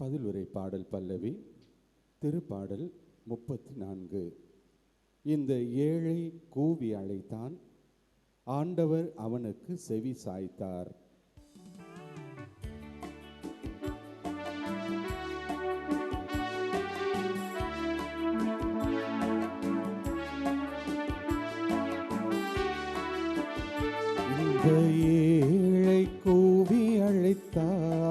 பதிலுரை பாடல் பல்லவி திருப்பாடல் முப்பத்தி நான்கு இந்த ஏழை கூவி அழைத்தான் ஆண்டவர் அவனுக்கு செவி சாய்த்தார். இந்த ஏழை கூவி அழைத்தார்.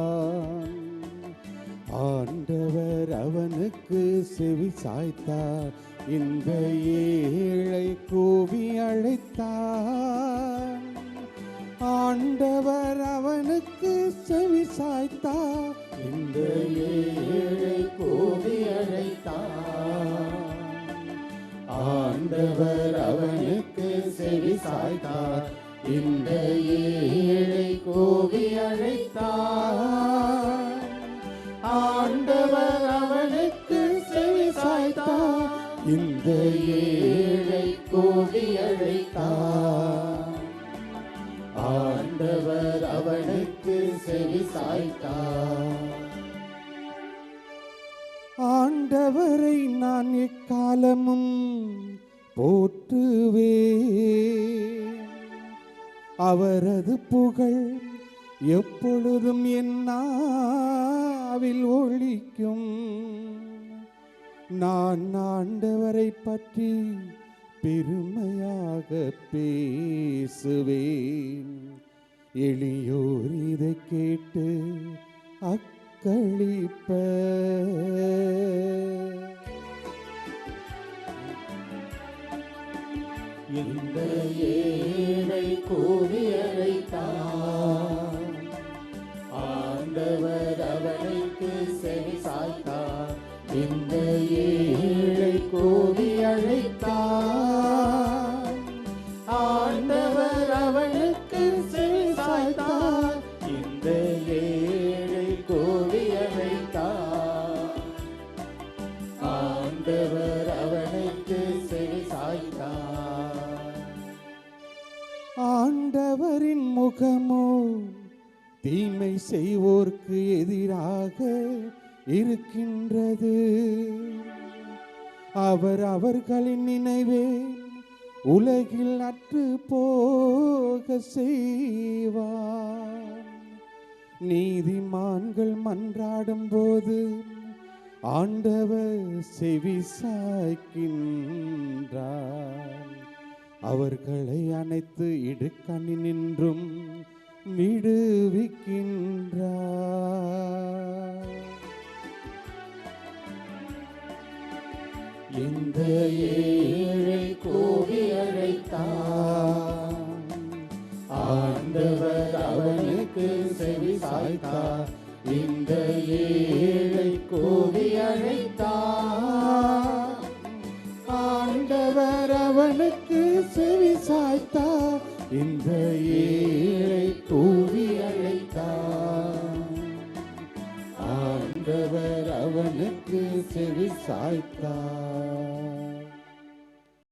அவனுக்கு செவி சாய்த்தார். இந்த ஏழை கூவி அழைத்தார். ஆண்டவர் அவனுக்கு செவி சாய்த்தார். இந்த ஏழை கூவி அழைத்தார். ஆண்டவர் அவனுக்கு செவி சாய்த்தார். இந்த ஏழை இந்த ஏழை கோவி அழைத்தார். ஆண்டவர் அவனுக்கு செவி சாய்த்தார். ஆண்டவரை நான் எக்காலமும் போற்றுவே அவரது புகழ் எப்பொழுதும் என் நாவில் ஒழிக்கும். நான் ஆண்டவரை பற்றி பெருமையாக பேசுவேன். எளியோர் இதை கேட்டு அக்களிப்ப. இந்த ஏழை கூவி அழைத்தான் ஆண்டவர் இந்த ஏழை கூவி அழைத்தான் ஆண்டவர் அவளுக்கு செவி சாய்த்தார். இந்த ஏழை கூவி அழைத்தார் ஆண்டவர் அவனுக்கு செவி சாய்த்தார். ஆண்டவரின் முகமோ தீமை செய்வோர்க்கு எதிராக இருக்கின்றது. அவர் அவர்களின் நினைவே உலகில் அற்று போக செய்வார். நீதிமான்கள் மன்றாடும் போது ஆண்டவர் செவி சாய்க்கின்றார் அவர்களை அனைத்து இடுக்கணி நின்றும் இந்த ஏழை கூவி அழைத்தார் ஆண்டவர் அவனுக்கு செவி சாய்த்தார். இந்த ஏழை கூவி அழைத்தார் ஆண்டவர் அவனுக்கு செவி சாய்த்தார். இந்த ஏழை கூவி ஆண்டவர் அவனுக்கு செவி சாய்த்தார்.